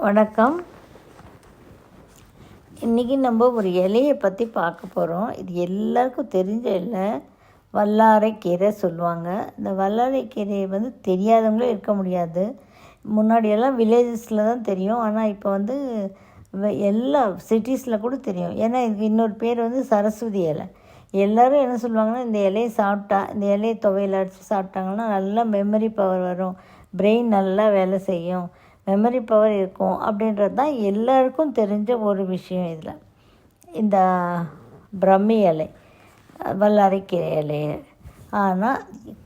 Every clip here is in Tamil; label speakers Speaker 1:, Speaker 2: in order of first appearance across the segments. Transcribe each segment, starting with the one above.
Speaker 1: வணக்கம். இன்றைக்கி நம்ம ஒரு இலையை பற்றி பார்க்க போகிறோம் இது எல்லாருக்கும் தெரிஞ்ச இலை. வல்லாரைக்கீரை சொல்லுவாங்க. இந்த வல்லாரைக்கீரையை வந்து தெரியாதவங்களும் இருக்க முடியாது. முன்னாடியெல்லாம் வில்லேஜஸில் தான் தெரியும். ஆனால் இப்போ வந்து வ- எல்லா சிட்டிஸில் கூட தெரியும். ஏன்னா இதுக்கு இன்னொரு பேர் வந்து சரஸ்வதி இலை. எல்லோரும் என்ன சொல்லுவாங்கன்னா இந்த இலையை சாப்பிட்டா இந்த இலையை துவையில் அடித்து சாப்பிட்டாங்கன்னா நல்லா மெமரி பவர் வரும். பிரெயின் நல்லா வேலை செய்யும். மெமரி பவர் இருக்கும் அப்படின்றது தான் எல்லாருக்கும் தெரிஞ்ச ஒரு விஷயம் இதில். இந்த பிரம்மி இலை வல்லாரைக்கீரை இலை. ஆனால்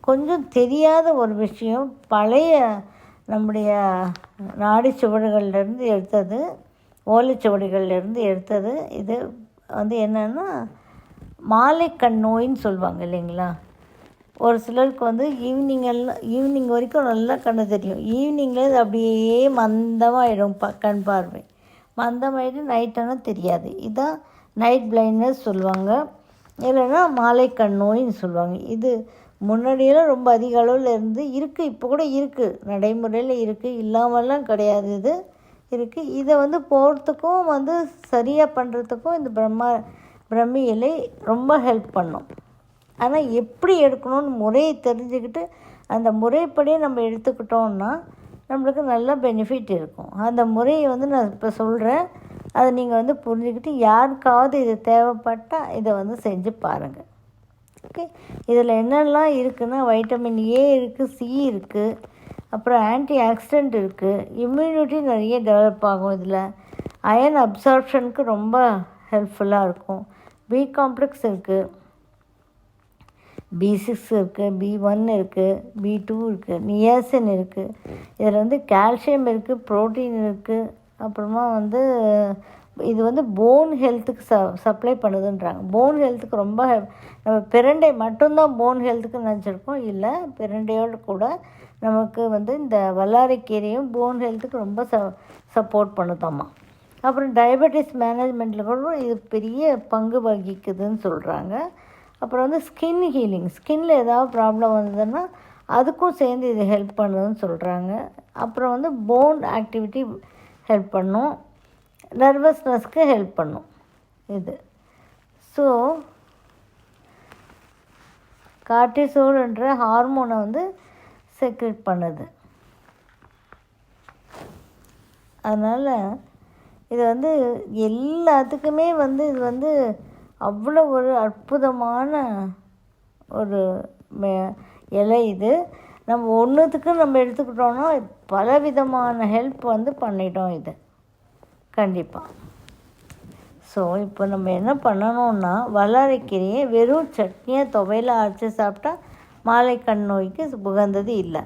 Speaker 1: கொஞ்சம் தெரியாத ஒரு விஷயம் பழைய நம்முடைய நாடி சுவடுகள்லேருந்து எடுத்தது ஓலைச்சுவடிகள்லேருந்து எடுத்தது இது வந்து என்னென்னா மாலைக்கண் நோயின்னு சொல்லுவாங்க இல்லைங்களா? ஒரு சிலருக்கு வந்து ஈவினிங் எல்லாம் ஈவினிங் வரைக்கும் நல்லா கண்ணு தெரியும். ஈவினிங்கில் இது அப்படியே மந்தமாகிடும் ப கண் பார்வை. மந்தமாகிட்டு நைட்டானால் தெரியாது. இதுதான் நைட் பிளைண்ட்னஸ் சொல்லுவாங்க. இல்லைன்னா மாலை கண் நோயின்னு சொல்லுவாங்க. இது முன்னாடியெல்லாம் ரொம்ப அதிக அளவில் இருந்து இருக்குது இப்போ கூட இருக்குது நடைமுறையில் இருக்குது இல்லாமலாம் கிடையாது இது. இருக்குது இதை வந்து போகிறதுக்கும் வந்து சரியாக பண்ணுறதுக்கும் இந்த பிரம்மா பிரம்மி இலை ரொம்ப ஹெல்ப் பண்ணும். ஆனால் எப்படி எடுக்கணும்னு முறையை தெரிஞ்சுக்கிட்டு அந்த முறைப்படி நம்ம எடுத்துக்கிட்டோம்னா நம்மளுக்கு நல்ல பெனிஃபிட் இருக்கும். அந்த முறையை வந்து நான் இப்போ சொல்கிறேன் அதை நீங்கள் வந்து புரிஞ்சுக்கிட்டு யாருக்காவது இது தேவைப்பட்டால் இதை வந்து செஞ்சு பாருங்கள் ஓகே இதில் என்னெல்லாம் இருக்குன்னா வைட்டமின் ஏ இருக்குது சி இருக்குது அப்புறம் ஆன்டி ஆக்சிடென்ட் இருக்குது இம்யூனிட்டி நிறைய டெவலப் ஆகும் இதில். அயன் அப்சார்ப்ஷனுக்கு ரொம்ப ஹெல்ப்ஃபுல்லாக இருக்கும். பி காம்ப்ளெக்ஸ் இருக்குது பி சிக்ஸ் இருக்குது பி ஒன் இருக்குது பி டூ இருக்குது நியாசின் இருக்குது இதில் வந்து கால்சியம் இருக்குது ப்ரோட்டீன் இருக்குது அப்புறமா வந்து இது வந்து போன் ஹெல்த்துக்கு ச சப்ளை பண்ணுதுன்றாங்க. போன் ஹெல்த்துக்கு ரொம்ப நம்ம பிரண்டை மட்டும்தான் போன் ஹெல்த்துக்கு நினச்சிருக்கோம். இல்லை பிரண்டையோடு கூட நமக்கு வந்து இந்த வல்லாரைக்கீரையும் போன் ஹெல்த்துக்கு ரொம்ப ச சப்போர்ட் பண்ணுதாம்மா அப்புறம் டயபெட்டிஸ் மேனேஜ்மெண்ட்டில் கூட இது பெரிய பங்கு வகிக்குதுன்னு சொல்கிறாங்க அப்புறம் வந்து ஸ்கின் ஹீலிங் ஸ்கின்ல ஏதாவது ப்ராப்ளம் வந்ததுன்னா அதுக்கும் சேர்ந்து இது ஹெல்ப் பண்ணுதுன்னு சொல்கிறாங்க அப்புறம் வந்து போன் ஆக்டிவிட்டி ஹெல்ப் பண்ணும். நர்வஸ்னஸ்க்கு ஹெல்ப் பண்ணும். இது. ஸோ கார்டிசோல்ன்ற ஹார்மோனை வந்து செக்ரெட் பண்ணுது. அதனால் இது வந்து எல்லாத்துக்குமே வந்து இது வந்து அவ்வளோ ஒரு அற்புதமான ஒரு மெ- இலை இது. நம்ம ஒன்றுத்துக்கு நம்ம எடுத்துக்கிட்டோம்னா பலவிதமான ஹெல்ப் வந்து பண்ணிட்டோம் இது. கண்டிப்பாக ஸோ இப்போ நம்ம என்ன பண்ணணும்னா வல்லாரைக்கீரையை வெறும் சட்னியாக துவையில் அரைச்சி சாப்பிட்டா மாலைக்கண் நோய்க்கு உகந்தது இல்லை.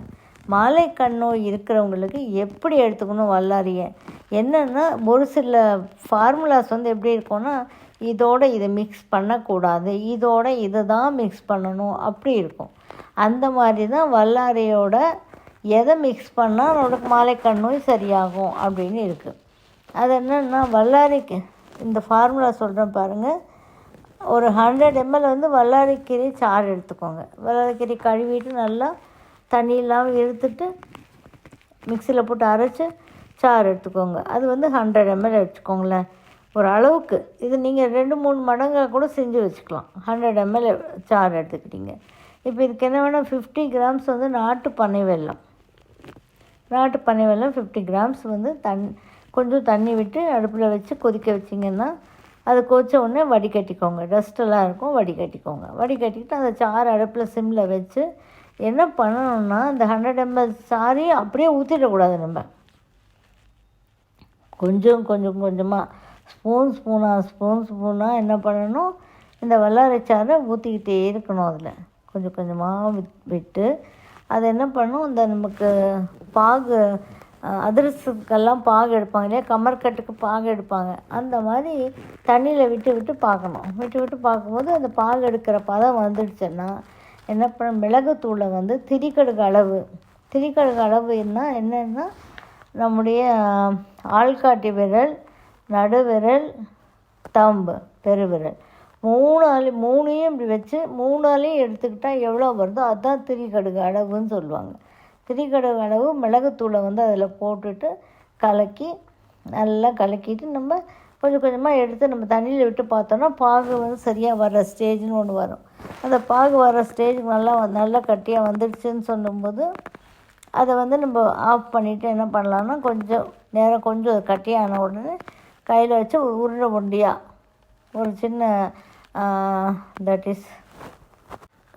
Speaker 1: மாலைக்கண் நோய் இருக்கிறவங்களுக்கு எப்படி எடுத்துக்கணும் வல்லாரியை என்னென்னா ஒரு சில ஃபார்முலாஸ் வந்து எப்படி இருக்கும்னா இதோட இதை மிக்ஸ் பண்ணக்கூடாது இதோட இதை தான் மிக்ஸ் பண்ணணும் அப்படி இருக்கும். அந்த மாதிரி தான் வல்லாரையோட எதை மிக்ஸ் பண்ணால் நம்மளுக்கு மாலைக்கண் நோய் சரியாகும் அப்படின்னு இருக்குது அது என்னென்னா வல்லாரிக்கு இந்த ஃபார்முலா சொல்கிறேன் பாருங்கள் ஒரு ஹண்ட்ரட் எம்எல் வந்து வல்லாரைக்கீரை சாறு எடுத்துக்கோங்க. வல்லாரைக்கீரை கழுவிட்டு நல்லா தண்ணி இல்லாமல் எடுத்துட்டு மிக்சியில் போட்டு அரைச்சி சாறு எடுத்துக்கோங்க. அது வந்து ஹண்ட்ரட் எம்எல் எடுத்துக்கோங்களேன். ஒரு அளவுக்கு இது நீங்கள் ரெண்டு மூணு மடங்காக கூட செஞ்சு வச்சுக்கலாம். ஹண்ட்ரட் எம்எல் சாறு எடுத்துக்கிட்டீங்க. இப்போ இதுக்கு என்ன வேணும்? ஃபிஃப்டி கிராம்ஸ் வந்து நாட்டு பனை வெல்லம். நாட்டு பனை வெல்லம் ஃபிஃப்டி கிராம்ஸ் வந்து தண் கொஞ்சம் தண்ணி விட்டு அடுப்பில் வச்சு கொதிக்க வச்சிங்கன்னா அது கொச்ச உடனே வடிகட்டிக்கோங்க. டஸ்ட்டெல்லாம் இருக்கும் வடிகட்டிக்கோங்க. வடிகட்டிக்கிட்டு அந்த சாறு அடுப்பில் சிம்மில் வச்சு என்ன பண்ணணும்னா அந்த ஹண்ட்ரட் எம்எல் சாரி அப்படியே ஊற்றிடக்கூடாது நம்ம. கொஞ்சம் கொஞ்சம் கொஞ்சமாக ஸ்பூன் ஸ்பூனாக ஸ்பூன் ஸ்பூனாக என்ன பண்ணணும்? இந்த வல்லாரைச்சாறை ஊற்றிக்கிட்டே இருக்கணும் அதில். கொஞ்சம் கொஞ்சமாக விட் விட்டு அது என்ன பண்ணும் இந்த நமக்கு பாகு அதிரசத்துக்கெல்லாம் பாகு எடுப்பாங்க இல்லையா? கமர்கட்டுக்கு பாகு எடுப்பாங்க. அந்த மாதிரி தண்ணியில் விட்டு விட்டு பார்க்கணும். விட்டு விட்டு பார்க்கும்போது அந்த பாகு எடுக்கிற பதம் வந்துடுச்சுன்னா என்ன பண்ண மிளகுத்தூளை வந்து திரிக்கடுகு அளவு. திரிக்கடுகு அளவு என்ன நம்முடைய ஆள்காட்டி விரல் நடுவிரல் தம்பு பெருவிரல். மூணு ஆளி மூணையும் இப்படி வச்சு மூணு எடுத்துக்கிட்டால் எவ்வளோ வருதோ அதுதான் திரிகடுகு அளவுன்னு சொல்லுவாங்க. திரிகடுகு அளவு மிளகுத்தூளை வந்து அதில் போட்டுட்டு கலக்கி நல்லா கலக்கிட்டு நம்ம கொஞ்சம் கொஞ்சமாக எடுத்து நம்ம தண்ணியில் விட்டு பார்த்தோன்னா பாகு வந்து சரியாக வர்ற ஸ்டேஜ்னு ஒன்று வரும். அந்த பாகு வர ஸ்டேஜ் நல்லா நல்லா கட்டியாக வந்துடுச்சுன்னு சொல்லும்போது அதை வந்து நம்ம ஆஃப் பண்ணிவிட்டு என்ன பண்ணலாம்னா கொஞ்சம் நேரம் கொஞ்சம் கட்டியான உடனே கையில் வச்சு உருண்டை உருண்டையாக ஒரு சின்ன தட் இஸ்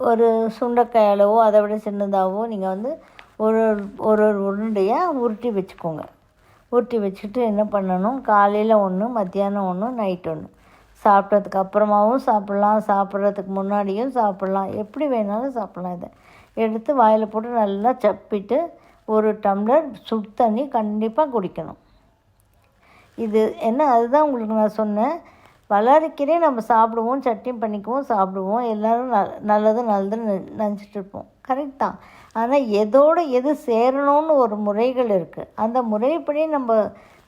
Speaker 1: ஒரு சுண்டைக்காய் அளவோ அதை விட சின்னதாகவோ நீங்கள் வந்து ஒரு ஒரு ஒரு உருண்டையாக உருட்டி வச்சுக்கோங்க. உருட்டி வச்சுட்டு என்ன பண்ணணும்? காலையில் ஒன்று மத்தியானம் ஒன்று நைட் ஒன்று சாப்பிட்டதுக்கு அப்புறமாவும் சாப்பிட்லாம். சாப்பிட்றதுக்கு முன்னாடியும் சாப்பிட்லாம். எப்படி வேணாலும் சாப்பிட்லாம் இதை. எடுத்து வாயில் போட்டு நல்லா சப்பிட்டு ஒரு டம்ளர் சுடு தண்ணி கண்டிப்பாக குடிக்கணும். இது என்ன அதுதான் உங்களுக்கு நான் சொன்னேன். வளர்க்கிறே நம்ம சாப்பிடுவோம் சட்னி பண்ணிக்குவோம் சாப்பிடுவோம். எல்லோரும் நல் நல்லது நல்லதுன்னு நினச்சிட்டு இருப்போம் கரெக்ட் தான். ஆனால் எதோடு எது சேரணும்னு ஒரு முறைகள் இருக்குது அந்த முறைப்படி நம்ம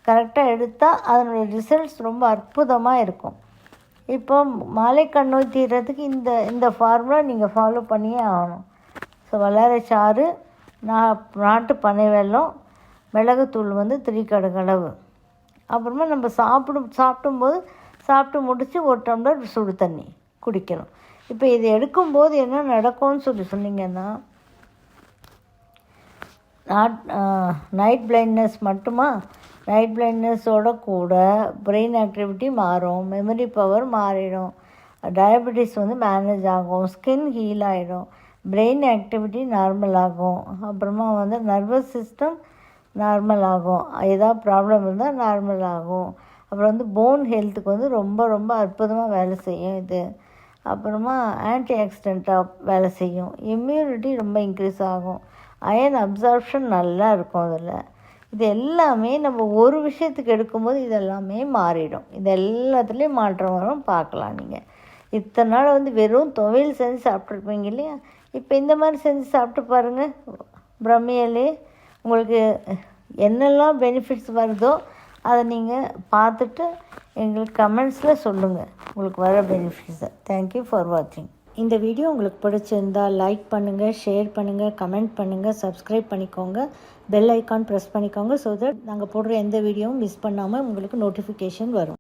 Speaker 1: கரெக்டாக எடுத்தால் அதனுடைய ரிசல்ட்ஸ் ரொம்ப அற்புதமாக இருக்கும். இப்போ மாலை கண்ணோய் தீர்றதுக்கு இந்த இந்த ஃபார்முலா நீங்கள் ஃபாலோ பண்ணியே ஆகணும். ஸோ வளர சாறு நா நாட்டு பனை வெள்ளம் மிளகுத்தூள் வந்து திரிக்கடகளவு அப்புறமா நம்ம சாப்பிடும் சாப்பிடும்போது சாப்பிட்டு முடித்து ஒரு டம்ளர் சுடு தண்ணி குடிக்கணும். இப்போ இது எடுக்கும்போது என்ன நடக்கும்னு சொல்லி சொன்னீங்கன்னா நாட் நைட் பிளைண்ட்னஸ் மட்டுமா? நைட் பிளைண்ட்னஸோட கூட பிரெயின் ஆக்டிவிட்டி மாறும் மெமரி பவர் மாறிடும் டயபெட்டிஸ் வந்து மேனேஜ் ஆகும் ஸ்கின் ஹீல் ஆகிடும் பிரெயின் ஆக்டிவிட்டி நார்மல் ஆகும். அப்புறமா வந்து நர்வஸ் சிஸ்டம் நார்மல் ஆகும். ஏதாவது ப்ராப்ளம் இருந்தால் நார்மல் ஆகும். அப்புறம் வந்து போன் ஹெல்த்துக்கு வந்து ரொம்ப ரொம்ப அற்புதமாக வேலை செய்யும் இது. அப்புறமா ஆன்டி ஆக்சிடெண்ட்டாக வேலை செய்யும். இம்யூனிட்டி ரொம்ப இன்க்ரீஸ் ஆகும். அயன் அப்சார்ப்ஷன் நல்லா இருக்கும் அதில். இது எல்லாமே நம்ம ஒரு விஷயத்துக்கு எடுக்கும்போது இதெல்லாமே மாறிடும். இது எல்லாத்துலேயும் மாற்றம் வரும். பார்க்கலாம் நீங்கள் இத்தனை நாள் வந்து வெறும் துவையல் செஞ்சு சாப்பிட்ருப்பீங்க இல்லையா? இப்போ இந்த மாதிரி செஞ்சு சாப்பிட்டு பாருங்கள் பிரம்மியலே உங்களுக்கு என்னெல்லாம் பெனிஃபிட்ஸ் வருதோ அதை நீங்கள் பார்த்துட்டு எங்களுக்கு கமெண்ட்ஸில் சொல்லுங்கள் உங்களுக்கு வர பெனிஃபிட்ஸை தேங்க்யூ ஃபார் வாட்சிங் இந்த வீடியோ உங்களுக்கு பிடிச்சிருந்தா லைக் பண்ணுங்கள் ஷேர் பண்ணுங்கள் கமெண்ட் பண்ணுங்கள் சப்ஸ்கிரைப் பண்ணிக்கோங்க. பெல் ஐக்கான் ப்ரெஸ் பண்ணிக்கோங்க ஸோ தட் நாங்கள் போடுற எந்த வீடியோவும் மிஸ் பண்ணாமல் உங்களுக்கு நோட்டிஃபிகேஷன் வரும்.